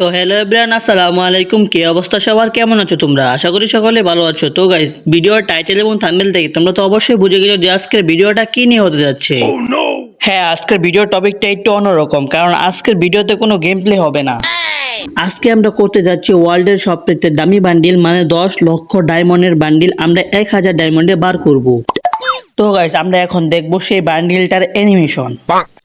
তো hello everyone আসসালামু আলাইকুম। কি অবস্থা সবার? কেমন আছো তোমরা? আশা করি সকলে ভালো আছো। তো গাইস ভিডিওর টাইটেল এবং থাম্বনেল থেকে তোমরা তো অবশ্যই বুঝে গেছো যে আজকের ভিডিওটা কি নিয়ে হতে যাচ্ছে। হ্যাঁ আজকের ভিডিও টপিকটা একটু অন্যরকম কারণ আজকের ভিডিওতে কোনো গেম প্লে হবে না। আজকে আমরা করতে যাচ্ছি ওয়ার্ল্ডের সবথেকে দামি বান্ডিল মানে দশ লক্ষ ডায়মন্ডের বান্ডিল আমরা এক হাজার ডায়মন্ডে বার করব। তো গাইস আমরা এখন দেখব সেই বান্ডিলটার অ্যানিমেশন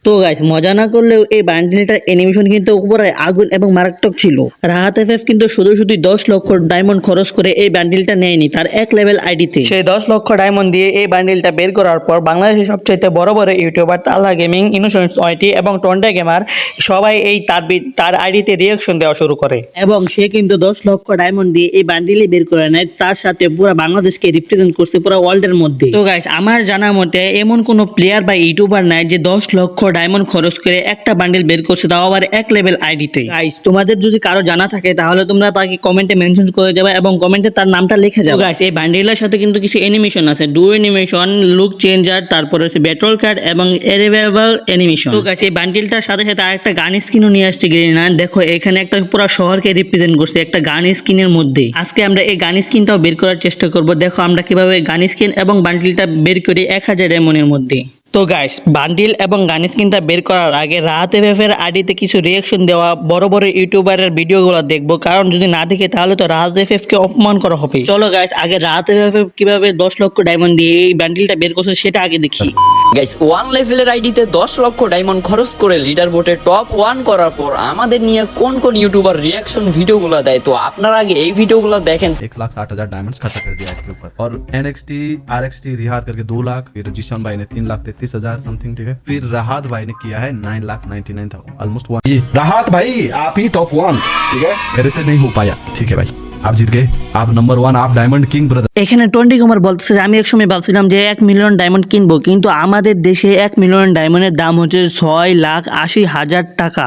তো গাইস মজা না করলেও এই বান্ডিলটার অ্যানিমেশন কিন্তু উপরে আগুন এবং মারাত্মক ছিল। রাহাত এফএফ কিন্তু শুধু শুধু দশ লক্ষ ডায়মন্ড খরচ করে এই বান্ডিলটা নেয়নি তার এক লেভেল আইডিতে সেই দশ লক্ষ ডায়মন্ড দিয়ে এই বান্ডিলটা বের করার পর বাংলাদেশের সবচাইতে বড় বড় ইউটিউবার তালা গেমিং ইনোসেন্স ওয়াইটি এবং টন্ডা গেমার সবাই এই তার তার আইডিতে রিয়াকশন দেওয়া শুরু করে। এবং সে কিন্তু দশ লক্ষ ডায়মন্ড দিয়ে এই বান্ডিলই বের করে নেয় তার সাথে পুরো বাংলাদেশকে রিপ্রেজেন্ট করছে পুরো ওয়ার্ল্ডের মধ্যে। তো গাইস আমার জানা মতে এমন কোনো প্লেয়ার বা ইউটিউবার নাই যে দশ লক্ষ ডায়মন্ড খরচ করে একটা বান্ডিল বের করছে তাও আবার এক লেভেল আইডিতে। গাইস তোমাদের যদি কারও জানা থাকে তাহলে তোমরা তাকে কমেন্টে মেনশন করে যাবে এবং কমেন্টে তার নামটা লিখে যাবে। গাইস এই বান্ডিলের সাথে কিন্তু কিছু অ্যানিমেশন আছে। ডু অ্যানিমেশন লুক চেঞ্জার তারপরে হচ্ছে ব্যাটল কার্ড এবং এরিভেবল অ্যানিমেশন তো গাইস এই বান্ডিলটার সাথে সাথে আরেকটা গান স্কিনও নিয়ে আসছে গ্রিনা দেখো এখানে একটা পুরো শহরকে রিপ্রেজেন্ট করছে একটা গান স্কিনের মধ্যে। আজকে আমরা এই গান স্কিনটাও বের করার চেষ্টা করব। দেখো আমরা কীভাবে গান স্কিন এবং বান্ডিলটা বের করি এক হাজার এমনের মধ্যে। তো গাইস বান্ডিল এবং গান স্ক্রিনটা বের করার আগে রাহাত এফএফের আইডিতে কিছু রিয়াকশন দেওয়া বড় বড় ইউটিউবারের ভিডিওগুলো দেখব। কারণ যদি না দেখে, তাহলে তো রাহাত এফএফ কে অপমান করা হবে। চলো গাইস আগে রাহাত এফএফ কীভাবে দশ লক্ষ ডায়মন্ড দিয়ে এই বান্ডিলটা বের করছে, সেটা আগে দেখি। গাইস ওয়ান লেভেলের আইডিতে দশ লক্ষ ডায়মন্ড খরচ করে লিডার বোর্ডে টপ ওয়ান করার পর আমাদের নিয়ে কোন কোন ইউটিউবার রিয়াকশন ভিডিওগুলো দেয় তো আপনারা আগে এই ভিডিওগুলো দেখেন एक लाख साठ हजार डायमंड्स खर्चा कर दिया इसके ऊपर और एनएक्सटी आरएक्सटी रिहात करके दो लाख फिर जिशन भाई ने तीन लाख तैतीस हजार समथिंग ठीक है फिर राहत भाई ने किया है nine lakh ninety nine almost one Rahat भाई आप ही टॉप वन ठीक है मेरे से नहीं हो पाया ठीक है भाई आप जीत गए आप नंबर वन आप डायमंड किंग ब्रदर এখানে টোয়েন্টি কুমার বলতেছে যে আমি একসময় ভাবছিলাম যে এক মিলিয়ন ডায়মন্ড কিনবো কিন্তু আমাদের দেশে এক মিলিয়ন ডায়মন্ডের দাম হচ্ছে ছয় লাখ আশি হাজার টাকা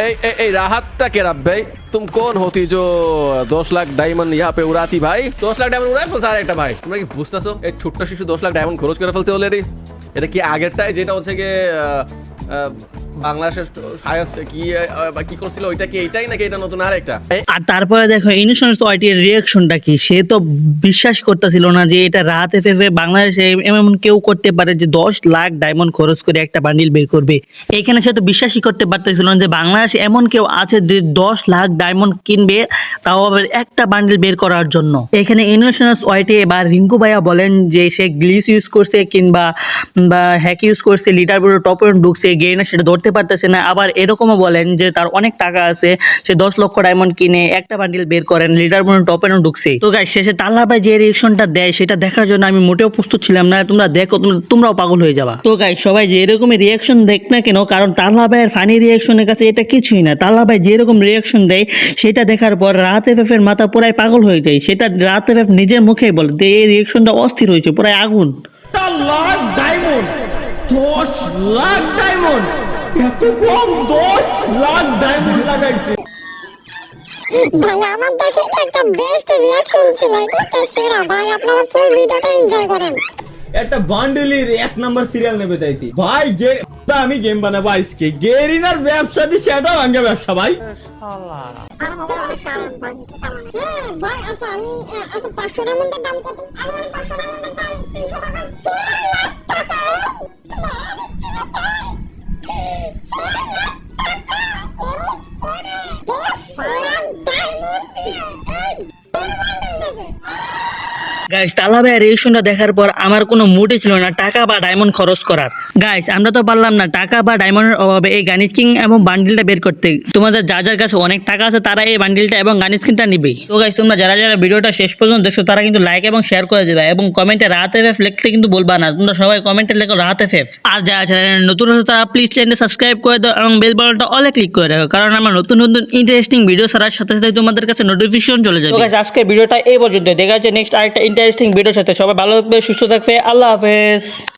ए, ए, ए, राहत तक है रब भाई तुम कौन होती जो দশ লাখ ডায়মন্ড यहाँ पे উড়াতি ভাই দশ লাখ ডায়মন্ড উড়াই ফেলছে আর একটা ভাই তোমরা কি বুঝতেছো এই ছোট্ট শিশু দশ লাখ ডায়মন্ড খরচ করে ফেলছে অলরেডি এটা কি আগেরটাই যেটা হচ্ছে গিয়ে আহ, আহ, বাংলাদেশের হায়েস্ট কি বা কি করছিল, ওইটা কি এইটাই নাকি এটা নতুন আর তারপরে দেখো কি? সে তো বিশ্বাস করতেছিল না যে এটা এ বাংলাদেশে এমন কেউ করতে পারে যে দশ লাখ ডায়মন্ড খরচ করে একটা বান্ডিল বের করবে। এখানে সে তো বিশ্বাসই করতে পারতেছিল না যে বাংলাদেশে এমন কেউ আছে যে দশ লাখ ডায়মন্ড কিনবে, তাও আবার একটা বান্ডিল বের করার জন্য। এখানে ইনোসেন্স ওয়াইটি বা রিঙ্কু ভাইয়া বলেন যে সে গ্লিস ইউজ করছে কিংবা বা হ্যাক ইউজ করছে লিডার বোর্ডে টপ ঢুকছে গিয়ে না সেটা ধরতে পারতেছে না। আবার এরকমও বলেন যে তার অনেক টাকা আছে, সে দশ লক্ষ ডায়মন্ড কিনে একটা বান্ডিল বের করেন লিডার বোর্ডে টপ ঢুকছে। তো গাই শেষে তাল্লা ভাই যে রিয়েকশনটা দেয়, সেটা দেখার জন্য আমি মোটেও প্রস্তুত ছিলাম না। তোমরা দেখো তোমরা- তোমরাও পাগল হয়ে যাবা। তো গাই সবাই যে এরকমই রিয়াকশন দেখ না কেন, কারণ তাল্লা ভাইয়ের ফানি রিয়াকশনের কাছে এটা কিছুই না। তাল্লা ভাই যেরকম রিয়াকশন দেয়, সেটা দেখার পর রাত এফ এর মাথা পুরাই পাগল হয়ে যায়। সেটা রাত এফ নিজের মুখেই বলে যে এই রিয়াকশনটা অস্থির হয়েছে, পুরাই আগুন। ডায়মন্ড দশ লাখ ডায়মন্ড এত কম দশ লাখ ডায়মন্ড লাগাইছে। ভাই আমার দেখে এটা একটা বেস্ট রিয়াকশন ছিল এটা একটা সেরা। ভাই আপনারা ফুল ভিডিওটা এনজয় করেন। একটা বান্ডেলের এক নাম্বার সিরিয়াল নেবে চাইছি। ভাই গে আমি গেম বানাবো আজকে। গেরিনার ব্যবসা দি সেটা ভাঙ্গে ব্যবসা ভাই। হ্যাঁ ভাই আচ্ছা আমি আচ্ছা পাঁচশো ডায়মন্ডের দাম কত? আমার পাঁচশো ডায়মন্ডের দাম তিনশো টাকা ছয় লাখ টাকা ভাই, ভাই, ছয় লাখ টাকা খরচ করে দশ লাখ ডায়মন্ড দিয়ে এই বড় bundle নেবে। গাইস তালা ভাইয়ের রিয়েকশনটা দেখার পর আমার কোনো মুডই ছিল না, টাকা বা ডায়মন্ড খরচ করার। গাইস আমরা তো পারলাম না, টাকা বা ডায়মন্ডের অভাবে এই গানি স্কিন এবং বান্ডিলটা বের করতে। তোমাদের যা যার কাছে অনেক টাকা আছে, তারা এই বান্ডিলটা এবং গানি স্কিনটা নিবে। তো গাইস তোমরা যারা যারা ভিডিওটা শেষ পর্যন্ত দেখছ, তারা কিন্তু লাইক এবং শেয়ার করে দেবে এবং কমেন্টে রাত এফ লিখতে কিন্তু বলবা না। তোমরা সবাই কমেন্টে লেখো রাত এফ আর যারা চ্যানেলে নতুন হচ্ছে তারা প্লিজ চ্যানেলটা সাবস্ক্রাইব করে দাও এবং বেল বাটনটা অলে ক্লিক করে রাখো, কারণ আমার নতুন নতুন ইন্টারেস্টিং ভিডিও ছাড়ার সাথে সাথে তোমাদের কাছে নোটিফিকেশন চলে যাবে। আজকের ভিডিওটা এই পর্যন্ত দেখা যাচ্ছে নেক্সট আরেকটা ইন্টারেস্টিং ভিডিওর সাথে। সবাই ভালো থাকবে সুস্থ থাকবে। আল্লাহ হাফেজ।